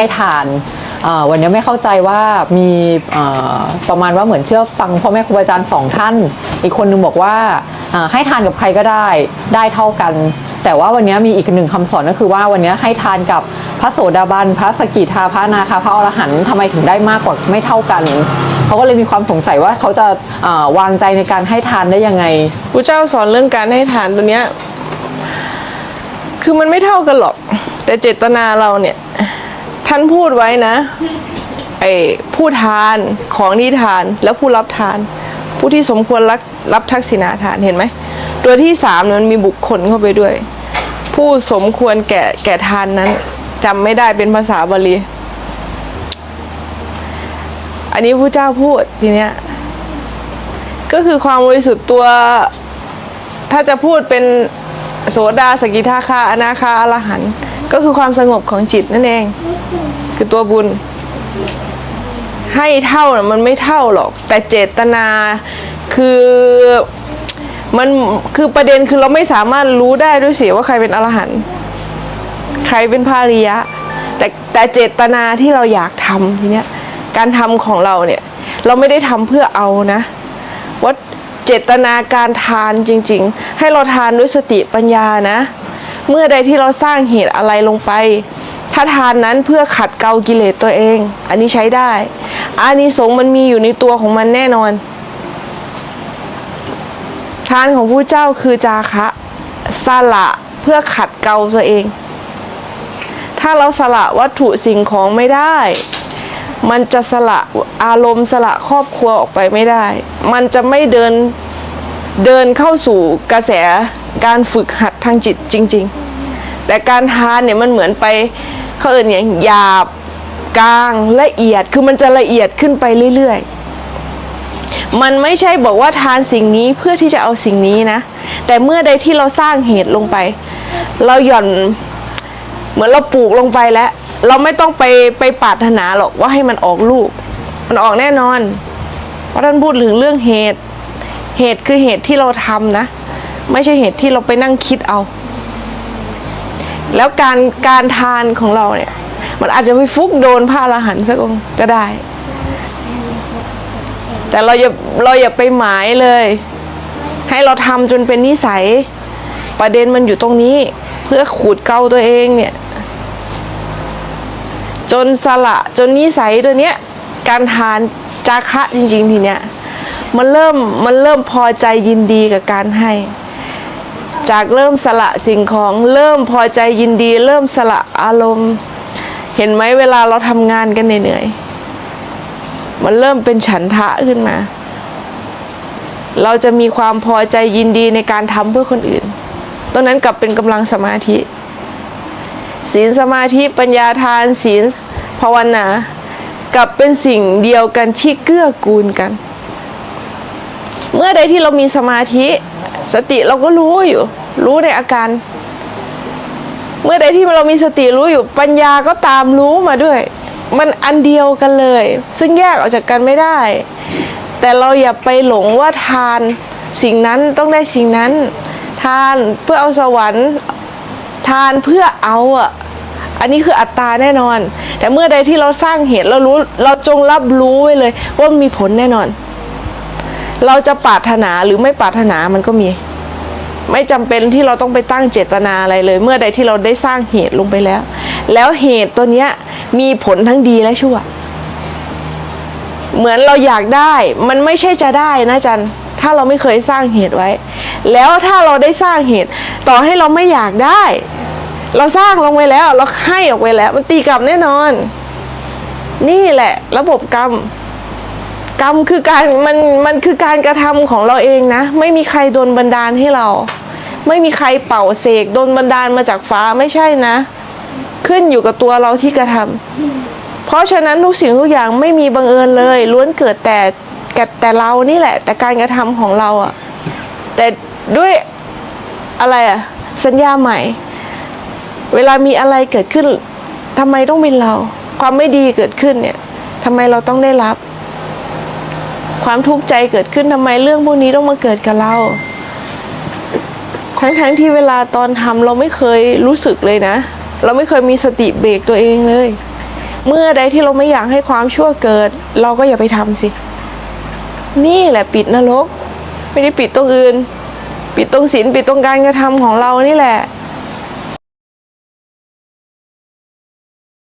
ให้ทานอ่อวันนี้ไม่เข้าใจว่ามีอ่อประมาณว่าเหมือนเชื่อฟังพ่อแม่ครูอาจารย์สองท่าน อีกคนนึงบอกว่าอ่าให้ทานกับใครก็ได้ได้เท่ากัน แต่ว่าวันนี้มีอีกหนึ่งคำสอนก็คือว่าวันนี้ให้ทานกับพระโสดาบัน พระสกิทาพระนาคาพระอรหันต์ทำไมถึงได้มากกว่าไม่เท่ากันเขาก็เลยมีความสงสัยว่าเขาจะอ่าวางใจในการให้ทานได้ยังไงพระเจ้าสอนเรื่องการให้ทานตัวเนี้ยคือมันไม่เท่ากันหรอก แต่เจตนาเราเนี่ย ท่านพูดไว้นะไอ้ผู้ทานของที่ทานแล้วผู้รับทาน ผู้ที่สมควรรับรับทักษิณาทานเห็นไหมตัวที่สามมันมีบุคคลเข้าไปด้วย ผู้สมควรแก่แก่ทานนั้นจำไม่ได้เป็นภาษาบาลีอันนี้พระเจ้าพูดทีเนี้ยก็คือความบริสุทธิ์ตัว ถ้าจะพูดเป็น โสดาสกิทาคาอนาคาอรหันต์ก็คือความสงบของจิตนั่นเอง คือตัวบุญ ให้เท่านะมันไม่เท่าหรอก แต่เจตนาคือมันคือประเด็นคือเราไม่สามารถรู้ได้ด้วยเสียว่าใครเป็นอรหันต์ใครเป็นพาริยะ แต่แต่เจตนาที่เราอยากทำทีเนี้ยการทำของเราเนี่ย เราไม่ได้ทำเพื่อเอานะว่า เจตนาการทานจริงๆ ให้เราทานด้วยสติปัญญานะ เมื่อใดที่เราสร้างเหตุอะไรลงไป ถ้าทานนั้นเพื่อขัดเกลากิเลสตัวเอง อันนี้ใช้ได้อานิสงส์มันมีอยู่ในตัวของมันแน่นอน ทานของผู้เจ้าคือจาคะสละเพื่อขัดเกลาตัวเอง ถ้าเราสละวัตถุสิ่งของไม่ได้ มันจะสละอารมณ์สละครอบครัวออกไปไม่ได้ มันจะไม่เดินเดินเข้าสู่กระแสการฝึกหัดทางจิตจริง ๆ แต่การทานเนี่ยมันเหมือนไปเขาเอ่ยอย่างหยาบกลางละเอียดคือมันจะละเอียดขึ้นไปเรื่อยๆ มันไม่ใช่บอกว่าทานสิ่งนี้เพื่อที่จะเอาสิ่งนี้นะ แต่เมื่อใดที่เราสร้างเหตุลงไป เราหย่อนเหมือนเราปลูกลงไปแล้ว เราไม่ต้องไปไปปรารถนาหรอกว่าให้มันออกลูก มันออกแน่นอน เพราะท่านพูดถึงเรื่องเหตุ เหตุคือเหตุที่เราทำนะ ไม่ใช่เหตุที่เราไปนั่งคิดเอา แล้วการการทานของเราเนี่ย มันอาจจะไปฟุกโดนพระอรหันต์สักองก็ได้ แต่เราอย่าเราอย่าไปหมายเลย ให้เราทำจนเป็นนิสัย ประเด็นมันอยู่ตรงนี้ เพื่อขูดเกาตัวเองเนี่ย จนสละจนนิสัยตัวเนี้ยการทานจาคะจริง ๆ ทีเนี้ยมันเริ่มมันเริ่มพอใจยินดีกับการให้ จากเริ่มสละสิ่งของเริ่มพอใจยินดี เริ่มสละอารมณ์ เห็นไหมเวลาเราทำงานกันเหนื่อยๆมันเริ่มเป็นฉันทะขึ้นมา เราจะมีความพอใจยินดีในการทำเพื่อคนอื่นตรงนั้นกลับเป็นกำลังสมาธิ ศีลสมาธิปัญญาทานศีลภาวนากับเป็นสิ่งเดียวกันที่เกื้อกูลกัน เมื่อใดที่เรามีสมาธิสติเราก็รู้อยู่ รู้ในอาการ เมื่อใดที่เรามีสติรู้อยู่ปัญญาก็ตามรู้มาด้วย มันอันเดียวกันเลย ซึ่งแยกออกจากกันไม่ได้ แต่เราอย่าไปหลงว่าทานสิ่งนั้นต้องได้สิ่งนั้น ทานเพื่อเอาสวรรค์ ทานเพื่อเอาอะ อันนี้คืออัตตาแน่นอน แต่เมื่อใดที่เราสร้างเหตุเรารู้เราจงรับรู้ไว้เลย ว่ามีผลแน่นอน เราจะปรารถนาหรือไม่ปรารถนามันก็มี ไม่จำเป็นที่เราต้องไปตั้งเจตนาอะไรเลย เมื่อใดที่เราได้สร้างเหตุลงไปแล้ว แล้วเหตุตัวเนี้ยมีผลทั้งดีและชั่ว เหมือนเราอยากได้ มันไม่ใช่จะได้นะจันถ้าเราไม่เคยสร้างเหตุไว้ แล้วถ้าเราได้สร้างเหตุ ต่อให้เราไม่อยากได้ เราสร้างลงไปแล้ว เราให้ออกไปแล้ว มันตีกลับแน่นอน นี่แหละ ระบบกรรม กรรมคือการมันมันคือการกระทำของเราเองนะ ไม่มีใครโดนบันดาลให้เรา ไม่มีใครเป่าเสกโดนบันดาลมาจากฟ้าไม่ใช่นะ ขึ้นอยู่กับตัวเราที่กระทำเพราะฉะนั้นทุกสิ่งทุกอย่างไม่มีบังเอิญเลยล้วนเกิดแต่แก่แต่เรานี่แหละ แต่การกระทำของเราอะแต่ด้วยอะไรอะสัญญาใหม่ เวลามีอะไรเกิดขึ้นทำไมต้องเป็นเรา ความไม่ดีเกิดขึ้นเนี่ยทำไมเราต้องได้รับ ความทุกข์ใจเกิดขึ้นทำไมเรื่องพวกนี้ต้องมาเกิดกับเรา ทั้งทั้งๆที่เวลาตอนทำเราไม่เคยรู้สึกเลยนะ เราไม่เคยมีสติเบรกตัวเองเลย เมื่อใดที่เราไม่อยากให้ความชั่วเกิด เราก็อย่าไปทำสิ นี่แหละปิดนรก ไม่ได้ปิดตรงอื่น ปิดตรงศีลปิดตรงการกระทำของเรานี่แหละ